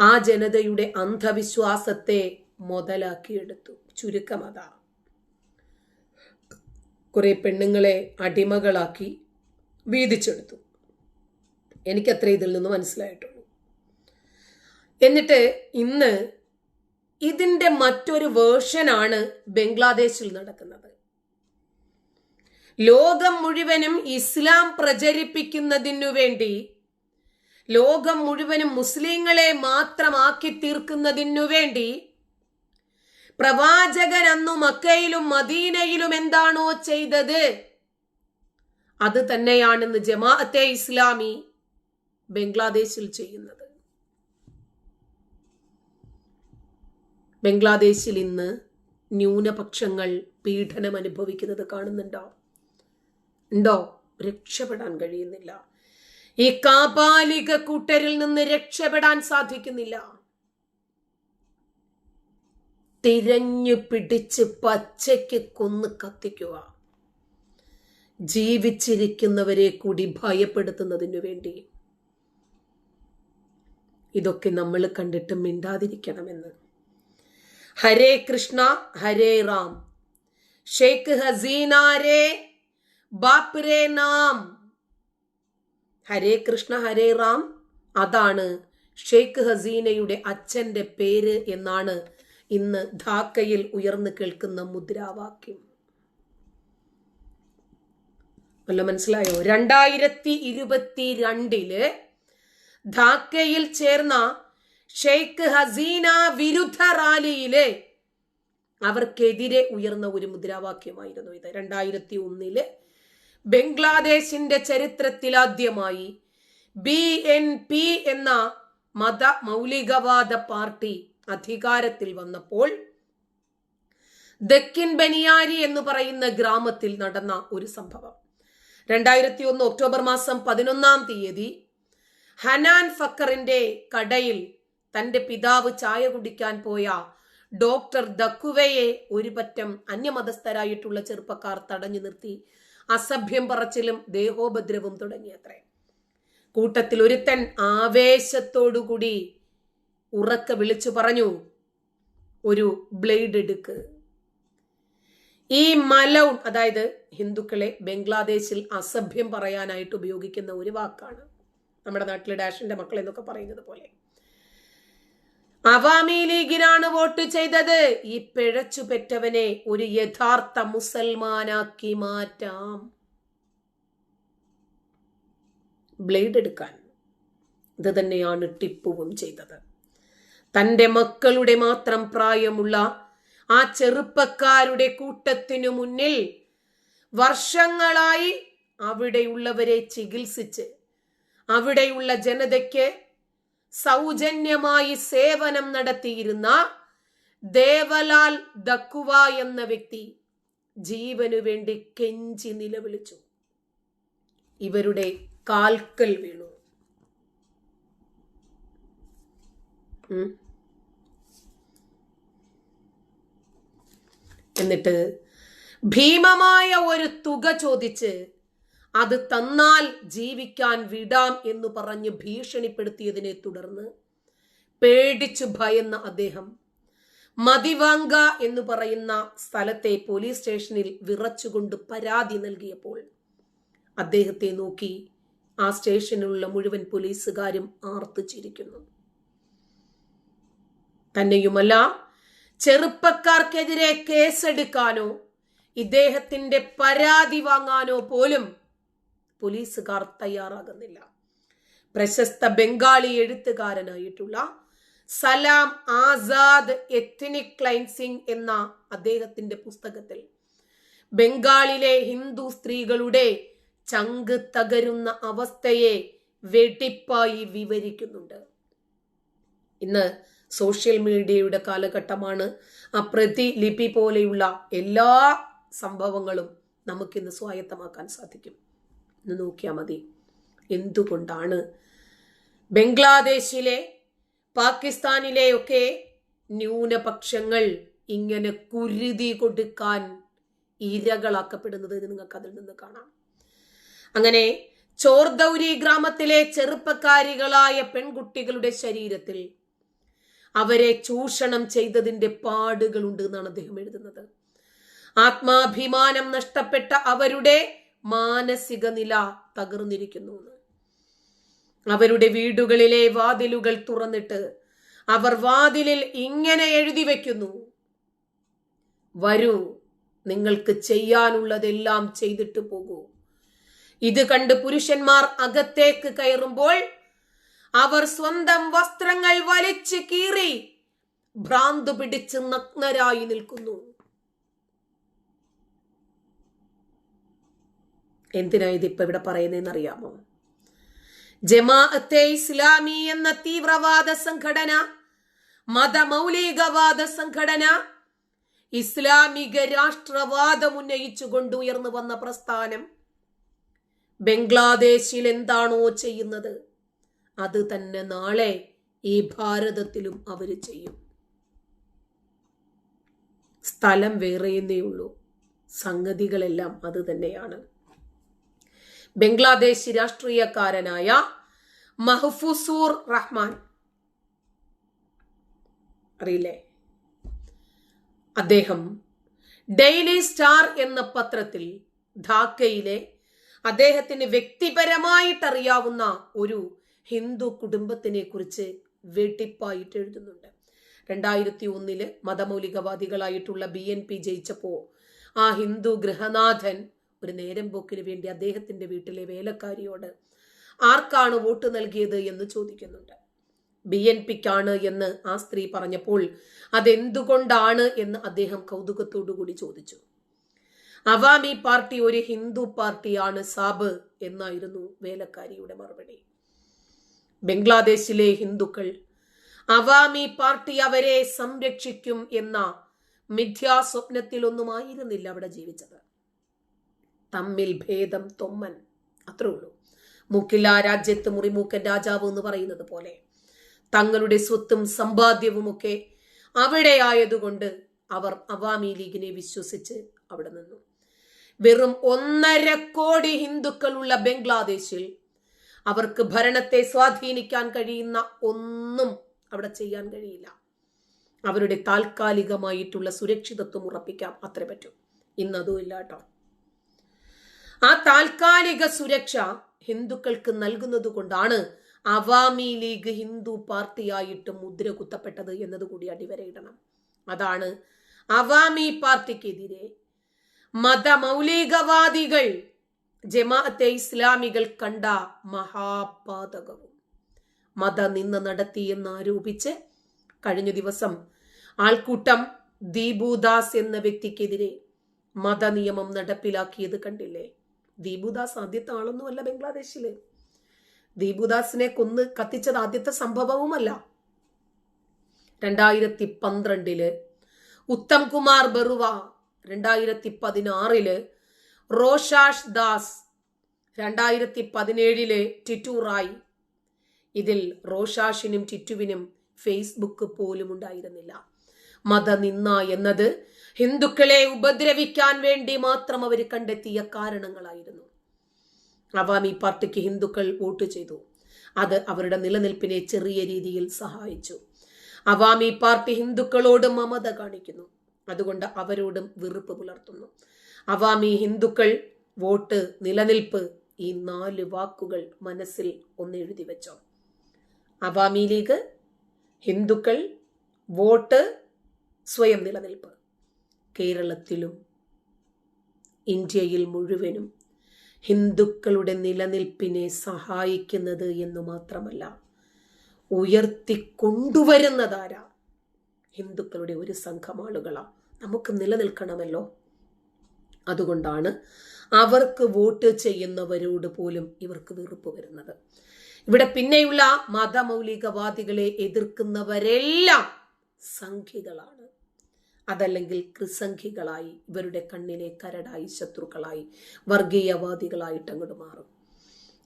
ആ ജനതയുടെ അന്ധവിശ്വാസത്തെ മുതലാക്കിയെടുത്തു. ചുരുക്കം അതാ കുറെ പെണ്ണുങ്ങളെ അടിമകളാക്കി വീതിച്ചെടുത്തു. എനിക്കത്ര ഇതിൽ നിന്ന് മനസ്സിലായിട്ടുള്ളൂ. എന്നിട്ട് ഇന്ന് ഇതിന്റെ മറ്റൊരു വേർഷനാണ് ബംഗ്ലാദേശിൽ നടക്കുന്നത്. ലോകം മുഴുവനും ഇസ്ലാം പ്രചരിപ്പിക്കുന്നതിനു വേണ്ടി ലോകം മുഴുവനും മുസ്ലിങ്ങളെ മാത്രമാക്കി തീർക്കുന്നതിനു വേണ്ടി പ്രവാചകൻ അന്നു മക്കയിലും മദീനയിലും എന്താണോ ചെയ്തത്? അത് തന്നെയാണെന്ന് ജമാഅത്തെ ഇസ്ലാമി ബംഗ്ലാദേശിൽ ചെയ്യുന്നത്. ബംഗ്ലാദേശിൽ ഇന്ന് ന്യൂനപക്ഷങ്ങൾ പീഡനം അനുഭവിക്കുന്നത് കാണുന്നുണ്ടോ? ഉണ്ടോ? രക്ഷപ്പെടാൻ കഴിയുന്നില്ല. ഈ കാപാലിക കൂട്ടരിൽ നിന്ന് രക്ഷപ്പെടാൻ സാധിക്കുന്നില്ല. തിരഞ്ഞു പിടിച്ച് പച്ചയ്ക്ക് കൊന്ന് കത്തിക്കുക. ജീവിച്ചിരിക്കുന്നവരെ കൂടി ഭയപ്പെടുത്തുന്നതിനു വേണ്ടി. ഇതൊക്കെ നമ്മൾ കണ്ടിട്ട് മിണ്ടാതിരിക്കണമെന്ന്. ഹരേ കൃഷ്ണ ഹരേ റാം. ഷെയ്ഖ് ഹസീനാരേ ബാപ്രേ നാം. ഹരേ കൃഷ്ണ ഹരേ റാം. അതാണ് ഷെയ്ഖ് ഹസീനയുടെ അച്ഛന്റെ പേര് എന്നാണ് ഇന്ന് ധാക്കയിൽ ഉയർന്നു കേൾക്കുന്ന മുദ്രാവാക്യം. വല്ല മനസ്സിലായോ? രണ്ടായിരത്തി ഇരുപത്തി രണ്ടിൽ ധാക്കയിൽ ചേർന്ന ഷെയ്ഖ് ഹസീന വിരുദ്ധ റാലിയിലെ അവർക്കെതിരെ ഉയർന്ന ഒരു മുദ്രാവാക്യമായിരുന്നു ഇത്. രണ്ടായിരത്തി ഒന്നിൽ ബംഗ്ലാദേശിന്റെ ചരിത്രത്തിലാദ്യമായി ബി എൻ പി എന്ന മത മൗലികവാദ പാർട്ടി അധികാരത്തിൽ വന്നപ്പോൾ ദക്കിൻ ബനിയാരി എന്ന് പറയുന്ന ഗ്രാമത്തിൽ നടന്ന ഒരു സംഭവം. രണ്ടായിരത്തി ഒന്ന് ഒക്ടോബർ മാസം പതിനൊന്നാം തീയതി ഹനാൻ ഫക്കറിന്റെ കടയിൽ തന്റെ പിതാവ് ചായ കുടിക്കാൻ പോയ ഡോക്ടർ ദക്കുവയെ ഒരു പറ്റം അന്യമതസ്ഥരായിട്ടുള്ള ചെറുപ്പക്കാർ തടഞ്ഞു നിർത്തി. അസഭ്യം പറച്ചിലും ദേഹോപദ്രവും തുടങ്ങിയത്രേ. കൂട്ടത്തിൽ ഒരുത്തൻ ആവേശത്തോടുകൂടി ഉറക്ക വിളിച്ചു പറഞ്ഞു ഒരു ബ്ലേഡ് എടുക്ക്. ഈ മലൗൺ അതായത് ഹിന്ദുക്കളെ ബംഗ്ലാദേശിൽ അസഭ്യം പറയാനായിട്ട് ഉപയോഗിക്കുന്ന ഒരു വാക്കാണ് നമ്മുടെ നാട്ടിലെ ഡാഷിന്റെ മക്കൾ എന്നൊക്കെ പറയുന്നത് പോലെ. അവാമി ലീഗിനാണ് വോട്ട് ചെയ്തത്. ഈ പിഴച്ചു പെറ്റവനെ ഒരു യഥാർത്ഥ മുസൽമാനാക്കി മാറ്റാം. ബ്ലേഡ് എടുക്കാൻ ഇത് തന്നെയാണ് ടിപ്പുവും ചെയ്തത്. തന്റെ മക്കളുടെ മാത്രം പ്രായമുള്ള ആ ചെറുപ്പക്കാരുടെ കൂട്ടത്തിനു മുന്നിൽ വർഷങ്ങളായി അവിടെയുള്ളവരെ ചികിത്സിച്ച് അവിടെയുള്ള ജനതയ്ക്ക് സൗജന്യമായി സേവനം നടത്തിയിരുന്ന ദേവലാൽ ദക്കുവ എന്ന വ്യക്തി ജീവനു വേണ്ടി കെഞ്ചി നിലവിളിച്ചു. ഇവരുടെ കാൽക്കൽ വീണു. എന്നിട്ട് ഭീമമായ ഒരു തുക ചോദിച്ച് അത് തന്നാൽ ജീവിക്കാൻ വിടാം എന്ന് പറഞ്ഞ് ഭീഷണിപ്പെടുത്തിയതിനെ തുടർന്ന് പേടിച്ചു ഭയന്ന അദ്ദേഹം മതിവാങ്ക എന്ന് പറയുന്ന സ്ഥലത്തെ പോലീസ് സ്റ്റേഷനിൽ വിറച്ചുകൊണ്ട് പരാതി നൽകിയപ്പോൾ അദ്ദേഹത്തെ നോക്കി ആ സ്റ്റേഷനിലുള്ള മുഴുവൻ പോലീസുകാരും ആർത്തു ചിരിക്കുന്നു. തന്നെയുമല്ല ചെറുപ്പക്കാർക്കെതിരെ കേസെടുക്കാനോ ഇദ്ദേഹത്തിന്റെ പരാതി വാങ്ങാനോ പോലും പോലീസുകാർ തയ്യാറാകുന്നില്ല. പ്രശസ്ത ബംഗാളി എഴുത്തുകാരനായിട്ടുള്ള സലാം ആസാദ് എത്നിക് ക്ലൈൻസിംഗ് എന്ന അദ്ദേഹത്തിന്റെ പുസ്തകത്തിൽ ബംഗാളിലെ ഹിന്ദു സ്ത്രീകളുടെ ചങ്ക് തകരുന്ന അവസ്ഥയെ വെടിപ്പായി വിവരിക്കുന്നുണ്ട്. ഇന്ന് സോഷ്യൽ മീഡിയയുടെ കാലഘട്ടമാണ്. ആ പ്രതിലിപി പോലെയുള്ള എല്ലാ സംഭവങ്ങളും നമുക്കിന്ന് സ്വായത്തമാക്കാൻ സാധിക്കും. ഇന്ന് നോക്കിയാൽ മതി. എന്തുകൊണ്ടാണ്? ബംഗ്ലാദേശിലെ പാകിസ്ഥാനിലെ ഒക്കെ ന്യൂനപക്ഷങ്ങൾ ഇങ്ങനെ കുരുതി കൊടുക്കാൻ ഇരകളാക്കപ്പെടുന്നത് എന്ന് നിങ്ങൾക്ക് അതിൽ നിന്ന് കാണാം. അങ്ങനെ ചോർദൗരി ഗ്രാമത്തിലെ ചെറുപ്പക്കാരികളായ പെൺകുട്ടികളുടെ ശരീരത്തിൽ അവരെ ചൂഷണം ചെയ്തതിന്റെ പാടുകളുണ്ട് എന്നാണ് അദ്ദേഹം എഴുതുന്നത്. ആത്മാഭിമാനം നഷ്ടപ്പെട്ട അവരുടെ മാനസിക നില തകർന്നിരിക്കുന്നു അവരുടെ വീടുകളിലെ വാതിലുകൾ തുറന്നിട്ട് അവർ വാതിലിൽ ഇങ്ങനെ എഴുതി വെക്കുന്നു വരൂ നിങ്ങൾക്ക് ചെയ്യാനുള്ളതെല്ലാം ചെയ്തിട്ട് പോകൂ. ഇത് കണ്ട് പുരുഷന്മാർ അകത്തേക്ക് കയറുമ്പോൾ അവർ സ്വന്തം വസ്ത്രങ്ങൾ വലിച്ചു കീറി ഭ്രാന്ത് പിടിച്ച് നഗ്നരായി നിൽക്കുന്നു. എന്തിനാ ഇതിപ്പോ ഇവിടെ പറയുന്നതെന്ന് അറിയാമോ ജമാഅത്തെ ഇസ്ലാമി എന്ന തീവ്രവാദ സംഘടന മതമൗലികവാദ സംഘടന ഇസ്ലാമിക രാഷ്ട്രവാദം ഉന്നയിച്ചുകൊണ്ട് ഉയർന്നു വന്ന പ്രസ്ഥാനം ബംഗ്ലാദേശിൽ എന്താണോ ചെയ്യുന്നത് അത് തന്നെ നാളെ ഈ ഭാരതത്തിലും അവർ ചെയ്യും. സ്ഥലം വേറെയെന്നേ ഉള്ളൂ. സംഗതികളെല്ലാം അത് തന്നെയാണ്. ബംഗ്ലാദേശ് രാഷ്ട്രീയക്കാരനായ മഹഫുസൂർ റഹ്മാൻ. അറിയില്ലേ? അദ്ദേഹം ഡെയിലി സ്റ്റാർ എന്ന പത്രത്തിൽ ധാക്കയിലെ അദ്ദേഹത്തിന് വ്യക്തിപരമായിട്ട് അറിയാവുന്ന ഒരു ഹിന്ദു കുടുംബത്തിനെ കുറിച്ച് വെട്ടിപ്പായിട്ട് എഴുതുന്നുണ്ട്. രണ്ടായിരത്തി ഒന്നിൽ മതമൗലികവാദികളായിട്ടുള്ള ബി എൻ പി ജയിച്ചപ്പോ ആ ഹിന്ദു ഗൃഹനാഥൻ ഒരു നേരം പോക്കിന് വേണ്ടി അദ്ദേഹത്തിന്റെ വീട്ടിലെ വേലക്കാരിയോട് ആർക്കാണ് വോട്ട് നൽകിയത് എന്ന് ചോദിക്കുന്നുണ്ട്. ബി എൻ പിക്കാണ് എന്ന് ആ സ്ത്രീ പറഞ്ഞപ്പോൾ അതെന്തുകൊണ്ടാണ് എന്ന് അദ്ദേഹം കൗതുകത്തോടുകൂടി ചോദിച്ചു. അവാമി പാർട്ടി ഒരു ഹിന്ദു പാർട്ടിയാണ് സാബ് എന്നായിരുന്നു വേലക്കാരിയുടെ മറുപടി. ബംഗ്ലാദേശിലെ ഹിന്ദുക്കൾ അവാമി പാർട്ടി അവരെ സംരക്ഷിക്കും എന്ന മിഥ്യാസ്വപ്നത്തിലൊന്നുമായിരുന്നില്ല അവിടെ ജീവിച്ചത്. തമ്മിൽ ഭേദം തൊമ്മൻ. അത്രേ ഉള്ളൂ. മുക്കില്ല രാജ്യത്ത് മുറിമൂക്കൻ രാജാവ് എന്ന് പറയുന്നത് പോലെ. തങ്ങളുടെ സ്വത്തും സമ്പാദ്യവുമൊക്കെ അവിടെ ആയതുകൊണ്ട് അവർ അവാമി ലീഗിനെ വിശ്വസിച്ച് അവിടെ നിന്നു. വെറും ഒന്നര കോടി ഹിന്ദുക്കളുള്ള ബംഗ്ലാദേശിൽ അവർക്ക് ഭരണത്തെ സ്വാധീനിക്കാൻ കഴിയുന്ന ഒന്നും അവിടെ ചെയ്യാൻ കഴിയില്ല. അവരുടെ താൽക്കാലികമായിട്ടുള്ള സുരക്ഷിതത്വം ഉറപ്പിക്കാം അത്ര പറ്റും. ഇന്നതും ഇല്ല കേട്ടോ. ആ താൽക്കാലിക സുരക്ഷ ഹിന്ദുക്കൾക്ക് നൽകുന്നത് കൊണ്ടാണ് അവാമി ലീഗ് ഹിന്ദു പാർട്ടിയായിട്ട് മുദ്ര കുത്തപ്പെട്ടത് എന്നതുകൂടി അടിവരയിടണം. അതാണ് അവാമി പാർട്ടിക്കെതിരെ മതമൗലികവാദികൾ ജമാഅത്തെ ഇസ്ലാമികൾ കണ്ട മഹാപാതകവും. മതനിന്ദ നടത്തിയെന്ന് ആരോപിച്ച് കഴിഞ്ഞ ദിവസം ആൾക്കൂട്ടം ദീപുദാസ് എന്ന വ്യക്തിക്കെതിരെ മതനിയമം നടപ്പിലാക്കിയത് കണ്ടില്ലേ? ദീപുദാസ് ആദ്യത്തെ ആളൊന്നുമല്ല ബംഗ്ലാദേശിൽ. ദീപുദാസിനെ കൊന്ന് കത്തിച്ചത് ആദ്യത്തെ സംഭവവുമല്ല. രണ്ടായിരത്തി പന്ത്രണ്ടിൽ ഉത്തം കുമാർ ബറുവ രണ്ടായിരത്തി പതിനാറിൽ റോഷാഷ് ദാസ് രണ്ടായിരത്തി പതിനേഴിൽ ടിറ്റു റായ് ഇതിൽ റോഷാഷിനും ടിറ്റുവിനും ഫേസ്ബുക്ക് പോലും ഉണ്ടായിരുന്നില്ല മതനിന്ന എന്നത് ഹിന്ദുക്കളെ ഉപദ്രവിക്കാൻ വേണ്ടി മാത്രം അവർ കണ്ടെത്തിയ കാരണങ്ങളായിരുന്നു. അവാമി പാർട്ടിക്ക് ഹിന്ദുക്കൾ വോട്ട് ചെയ്തു. അത് അവരുടെ നിലനിൽപ്പിനെ ചെറിയ രീതിയിൽ സഹായിച്ചു. അവാമി പാർട്ടി ഹിന്ദുക്കളോട് മമത കാണിക്കുന്നു. അതുകൊണ്ട് അവരോടും വെറുപ്പ് പുലർത്തുന്നു. അവാമി ഹിന്ദുക്കൾ വോട്ട് നിലനിൽപ്പ് ഈ നാല് വാക്കുകൾ മനസ്സിൽ ഒന്നെഴുതി വെച്ചോ. അവാമി ലീഗ് ഹിന്ദുക്കൾ വോട്ട് സ്വയം നിലനിൽപ്പ്. കേരളത്തിലും ഇന്ത്യയിൽ മുഴുവനും ഹിന്ദുക്കളുടെ നിലനിൽപ്പിനെ സഹായിക്കുന്നത് എന്ന് മാത്രമല്ല ഉയർത്തിക്കൊണ്ടുവരുന്നതാരാ ഹിന്ദുക്കളുടെ ഒരു സംഘം ആളുകളാണ് നമുക്ക് നിലനിൽക്കണമല്ലോ. അതുകൊണ്ടാണ് അവർക്ക് വോട്ട് ചെയ്യുന്നവരോട് പോലും ഇവർക്ക് വെറുപ്പ് വരുന്നത്. ഇവിടെ പിന്നെയുള്ള മതമൗലികവാദികളെ എതിർക്കുന്നവരെല്ലാം സംഖ്യകളാണ് അതല്ലെങ്കിൽ കൃസംഖികളായി ഇവരുടെ കണ്ണിലെ കരടായി ശത്രുക്കളായി വർഗീയവാദികളായിട്ട് അങ്ങോട്ട് മാറും.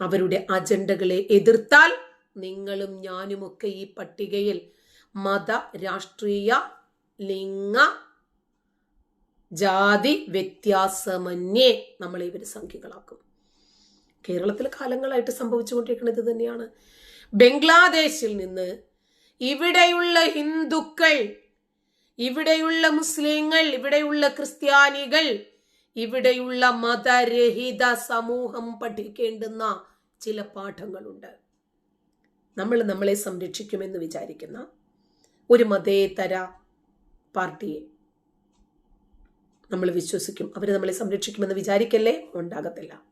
അവരുടെ അജണ്ടകളെ എതിർത്താൽ നിങ്ങളും ഞാനുമൊക്കെ ഈ പട്ടികയിൽ മത രാഷ്ട്രീയ ലിംഗ ജാതി വ്യത്യാസമന്യേ നമ്മളെ ഇവർ സംഖ്യകളാക്കും കേരളത്തിൽ കാലങ്ങളായിട്ട് സംഭവിച്ചുകൊണ്ടിരിക്കുന്നത് തന്നെയാണ് ബംഗ്ലാദേശിൽ നിന്ന് ഇവിടെയുള്ള ഹിന്ദുക്കൾ ഇവിടെയുള്ള മുസ്ലിങ്ങൾ ഇവിടെയുള്ള ക്രിസ്ത്യാനികൾ ഇവിടെയുള്ള മതരഹിത സമൂഹം പഠിക്കേണ്ടുന്ന ചില പാഠങ്ങളുണ്ട്. നമ്മൾ നമ്മളെ സംരക്ഷിക്കുമെന്ന് വിചാരിക്കുന്ന ഒരു മതേതര പാർട്ടിയെ നമ്മൾ വിശ്വസിക്കും. അവർ നമ്മളെ സംരക്ഷിക്കുമെന്ന് വിചാരിക്കല്ലേ? ഉണ്ടാകത്തില്ല.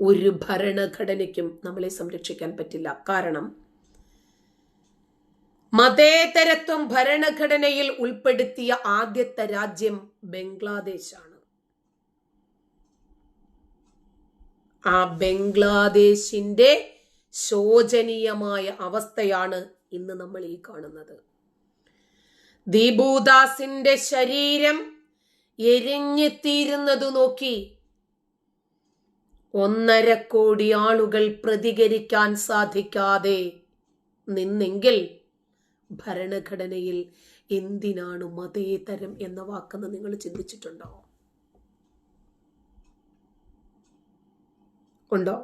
ഒരു ഭരണഘടനയ്ക്കും നമ്മളെ സംരക്ഷിക്കാൻ പറ്റില്ല. കാരണം മതേതരത്വം ഭരണഘടനയിൽ ഉൾപ്പെടുത്തിയ ആദ്യത്തെ രാജ്യം ബംഗ്ലാദേശാണ്. ആ ബംഗ്ലാദേശിന്റെ ശോചനീയമായ അവസ്ഥയാണ് ഇന്ന് നമ്മൾ ഈ കാണുന്നത്. ദീപുദാസിന്റെ ശരീരം എരിഞ്ഞെത്തിയിരുന്നത് നോക്കി ഒന്നര കോടി ആളുകൾ പ്രതികരിക്കാൻ സാധിക്കാതെ നിന്നെങ്കിൽ ഭരണഘടനയിൽ എന്തിനാണ് മതേതരം എന്ന വാക്കെന്ന് നിങ്ങൾ ചിന്തിച്ചിട്ടുണ്ടോ? ഉണ്ടോ?